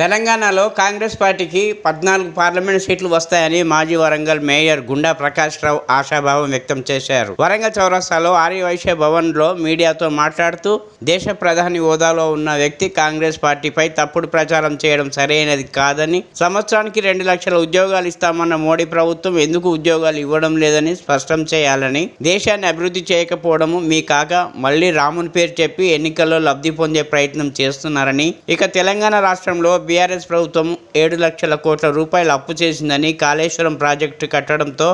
తెలంగాణలో కాంగ్రెస్ పార్టీకి పద్నాలుగు పార్లమెంట్ సీట్లు వస్తాయని మాజీ వరంగల్ మేయర్ గుండా ప్రకాష్ రావు ఆశాభావం వ్యక్తం చేశారు. వరంగల్ చౌరస్తాలో ఆర్యవైశ్య భవన్లో మీడియాతో మాట్లాడుతూ దేశ ప్రధాని హోదాలో ఉన్న వ్యక్తి కాంగ్రెస్ పార్టీపై తప్పుడు ప్రచారం చేయడం సరైనది కాదని సంవత్సరానికి రెండు లక్షల ఉద్యోగాలు ఇస్తామన్న మోడీ ప్రభుత్వం ఎందుకు ఉద్యోగాలు ఇవ్వడం లేదని స్పష్టం చేయాలని దేశాన్ని అభివృద్ధి చేయకపోవడము మీ కాక మళ్ళీ రాముని పేరు చెప్పి ఎన్నికల్లో లబ్ధి పొందే ప్రయత్నం చేస్తున్నారని ఇక తెలంగాణ రాష్ట్రంలో బీఆర్ఎస్ ప్రభుత్వం ఏడు లక్షల కోట్ల రూపాయలు అప్పు చేసిందని కాళేశ్వరం ప్రాజెక్టు కట్టడంతో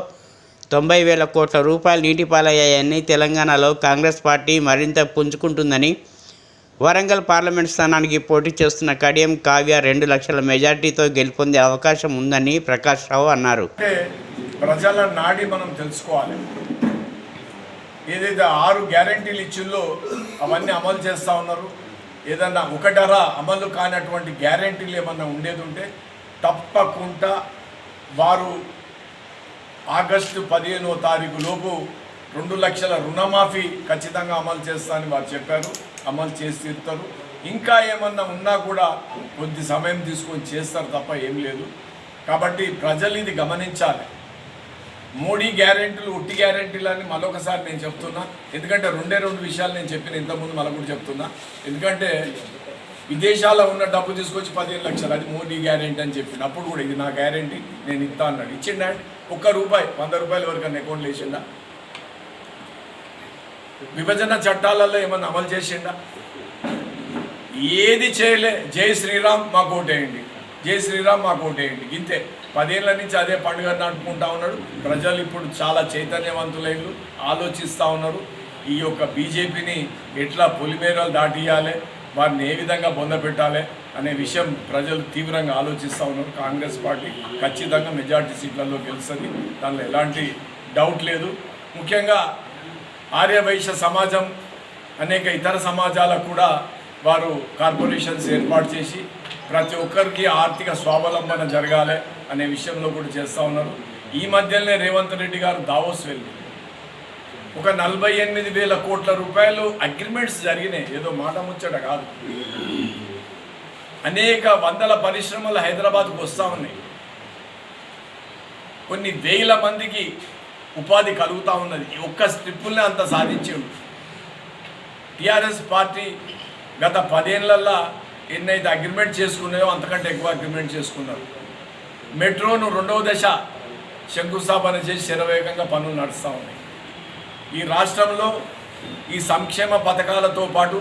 తొంభై వేల కోట్ల రూపాయలు నీటిపాలయ్యాయని తెలంగాణలో కాంగ్రెస్ పార్టీ మరింత పుంజుకుంటుందని వరంగల్ పార్లమెంట్ స్థానానికి పోటీ చేస్తున్న కడియం కావ్య రెండు లక్షల మెజార్టీతో గెలుపొందే అవకాశం ఉందని ప్రకాష్ రావు అన్నారు. ప్రజల నాడి మనం తెలుసుకోవాలి. ఏదైతే ఆరు గ్యారంటీలు ఇచ్చిల్లో అవన్నీ అమలు చేస్తూ ఉన్నారు. ఏదన్నా ఒకటరా అమలు కానటువంటి గ్యారంటీలు ఏమన్నా ఉండేది ఉంటే తప్పకుండా వారు ఆగస్టు పదిహేనో తారీఖు లోపు రెండు లక్షల రుణమాఫీ ఖచ్చితంగా అమలు చేస్తానని వారు చెప్పారు. అమలు చేసి తీరుతారు. ఇంకా ఏమన్నా ఉన్నా కూడా కొద్ది సమయం తీసుకొని చేస్తారు తప్ప ఏం లేదు. కాబట్టి ప్రజలు ఇది గమనించాలి. మోడీ గ్యారెంటీలు ఉట్టి గ్యారెంటీలు అని మరొకసారి నేను చెప్తున్నా. ఎందుకంటే రెండే రెండు విషయాలు నేను చెప్పిన ఇంతకుముందు మళ్ళీ కూడా చెప్తున్నా. ఎందుకంటే విదేశాల్లో ఉన్న డబ్బు తీసుకొచ్చి పదిహేను లక్షలు అది మోడీ గ్యారెంటీ అని చెప్పిండు. అప్పుడు కూడా ఇది నా గ్యారెంటీ నేను ఇస్తా అన్నాడు. ఇచ్చిండా? ఒక్క రూపాయి వంద రూపాయల వరకు అన్న అకౌంట్లు వేసిండా? విభజన చట్టాలలో ఏమన్నా అమలు చేసిండా? ఏది చేయలే. జై శ్రీరామ్ మాకు ఓటేయండి. జై శ్రీరామ్ మాకు ఓటేయండి. ఇంతే. పదేళ్ళ నుంచి అదే పండుగ నడుపుకుంటా ఉన్నాడు. ప్రజలు ఇప్పుడు చాలా చైతన్యవంతులైన ఆలోచిస్తూ ఉన్నారు. ఈ యొక్క బీజేపీని ఎట్లా పొలిమేరలు దాటియాలి? వారిని ఏ విధంగా పొందపెట్టాలి అనే విషయం ప్రజలు తీవ్రంగా ఆలోచిస్తూ ఉన్నారు. కాంగ్రెస్ పార్టీ ఖచ్చితంగా మెజార్టీ సీట్లలో గెలుస్తుంది. దానిలో ఎలాంటి డౌట్ లేదు. ముఖ్యంగా ఆర్యవైశ్య సమాజం అనేక ఇతర సమాజాలకు కూడా వారు కార్పొరేషన్స్ ఏర్పాటు చేసి ప్రతి ఒక్కరికి ఆర్థిక స్వావలంబన జరగాలి అనే విషయంలో కూడా చేస్తూ ఉన్నారు. ఈ మధ్యలోనే రేవంత్ రెడ్డి గారు దావోస్ వెళ్ళి ఒక నలభై ఎనిమిది వేల కోట్ల రూపాయలు అగ్రిమెంట్స్ జరిగినాయి. ఏదో మాట ముచ్చట కాదు. అనేక వందల పరిశ్రమలు హైదరాబాద్కు వస్తూ ఉన్నాయి. కొన్ని వేల మందికి ఉపాధి కలుగుతూ ఉన్నది. ఒక్క స్ట్రిప్పుల్నే అంత సాధించిండు. టిఆర్ఎస్ పార్టీ గత పదేళ్ళల్లో ఎన్నైతే అగ్రిమెంట్ చేసుకున్నాయో అంతకంటే ఎక్కువ అగ్రిమెంట్ చేసుకున్నారు. మెట్రోను రెండవ దశ శంకుస్థాపన చేసి శరవేగంగా పనులు నడుస్తూ ఉన్నాయి. ఈ రాష్ట్రంలో ఈ సంక్షేమ పథకాలతో పాటు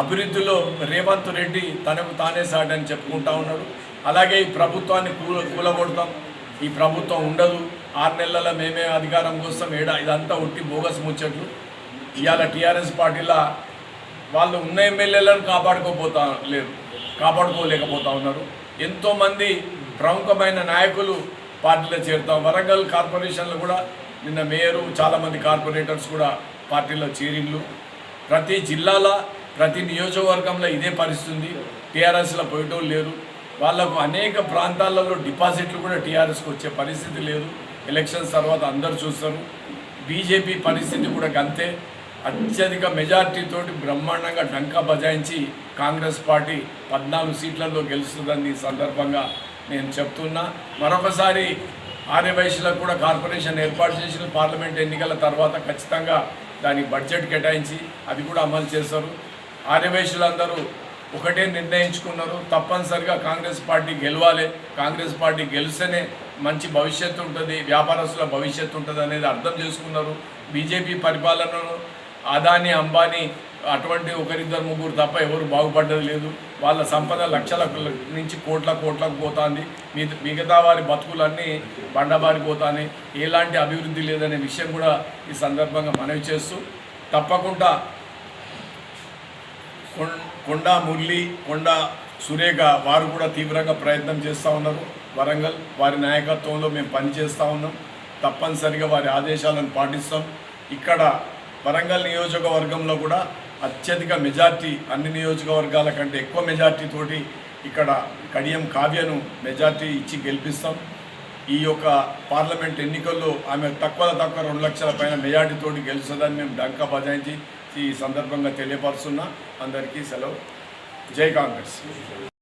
అభివృద్ధిలో రేవంత్ రెడ్డి తనకు తానే సాటని చెప్పుకుంటా ఉన్నాడు. అలాగే ఈ ప్రభుత్వాన్ని కూల కూలగొడతాం. ఈ ప్రభుత్వం ఉండదు. ఆరు నెలల మేమే అధికారం కోసం ఏడా ఇదంతా ఉట్టి బోగస్ ముచ్చట్లు. ఇవాళ టీఆర్ఎస్ పార్టీలా వాళ్ళు ఉన్న ఎమ్మెల్యేలను కాపాడుకోపోతా లేరు. కాపాడుకోలేకపోతా ఉన్నారు. ఎంతోమంది ప్రముఖమైన నాయకులు పార్టీలో చేరుతాం. వరంగల్ కార్పొరేషన్లో కూడా నిన్న మేయరు చాలామంది కార్పొరేటర్స్ కూడా పార్టీలో చేరిండ్లు ప్రతి జిల్లాల ప్రతి నియోజకవర్గంలో ఇదే పరిస్థితుంది టీఆర్ఎస్లో పోయేటోళ్ళు లేరు. వాళ్ళకు అనేక ప్రాంతాలలో డిపాజిట్లు కూడా టీఆర్ఎస్కి వచ్చే పరిస్థితి లేదు. ఎలక్షన్స్ తర్వాత అందరు చూస్తారు. బీజేపీ పరిస్థితి కూడా గంతే. అత్యధిక మెజార్టీతోటి బ్రహ్మాండంగా డంకా బజాయించి కాంగ్రెస్ పార్టీ పద్నాలుగు సీట్లలో గెలుస్తుందని ఈ సందర్భంగా నేను చెప్తున్నా. మరొకసారి ఆర్యవైశ్యులకు కూడా కార్పొరేషన్ ఏర్పాటు చేసిన పార్లమెంట్ ఎన్నికల తర్వాత ఖచ్చితంగా దానికి బడ్జెట్ కేటాయించి అది కూడా అమలు చేస్తారు. ఆర్యవైశ్యులందరూ ఒకటే నిర్ణయించుకున్నారు. తప్పనిసరిగా కాంగ్రెస్ పార్టీ గెలవాలి. కాంగ్రెస్ పార్టీ గెలిస్తేనే మంచి భవిష్యత్తు ఉంటుంది. వ్యాపారస్తుల భవిష్యత్తు ఉంటుంది అనేది అర్థం చేసుకున్నారు. బీజేపీ పరిపాలనను అదాని అంబానీ అటువంటి ఒకరిద్దరు ముగ్గురు తప్ప ఎవరు బాగుపడ్డది లేదు. వాళ్ళ సంపద లక్షల నుంచి కోట్ల కోట్లకు పోతుంది. మిగ- మిగతా వారి బతుకులన్నీ బండబారిపోతాయి ఎలాంటి అభివృద్ధి లేదనే విషయం కూడా ఈ సందర్భంగా మనవి చేస్తూ తప్పకుండా కొండా మురళి కొండా సురేఖ వారు కూడా తీవ్రంగా ప్రయత్నం చేస్తూ ఉన్నారు. వరంగల్ వారి నాయకత్వంలో మేము పనిచేస్తూ ఉన్నాం. తప్పనిసరిగా వారి ఆదేశాలను పాటిస్తాం. ఇక్కడ వరంగల్ నియోజకవర్గంలో కూడా అత్యధిక మెజార్టీ అన్ని నియోజకవర్గాల కంటే ఎక్కువ మెజార్టీ తోటి ఇక్కడ కడియం కావ్యను మెజార్టీ ఇచ్చి గెలిపిస్తాం. ఈ యొక్క పార్లమెంట్ ఎన్నికల్లో ఆమె తక్కువ తక్కువ రెండు లక్షల పైన మెజార్టీతోటి గెలుస్తుందని మేము డంకా బజాయించి ఈ సందర్భంగా తెలియపరుస్తున్నా. అందరికీ సెలవు. జై కాంగ్రెస్.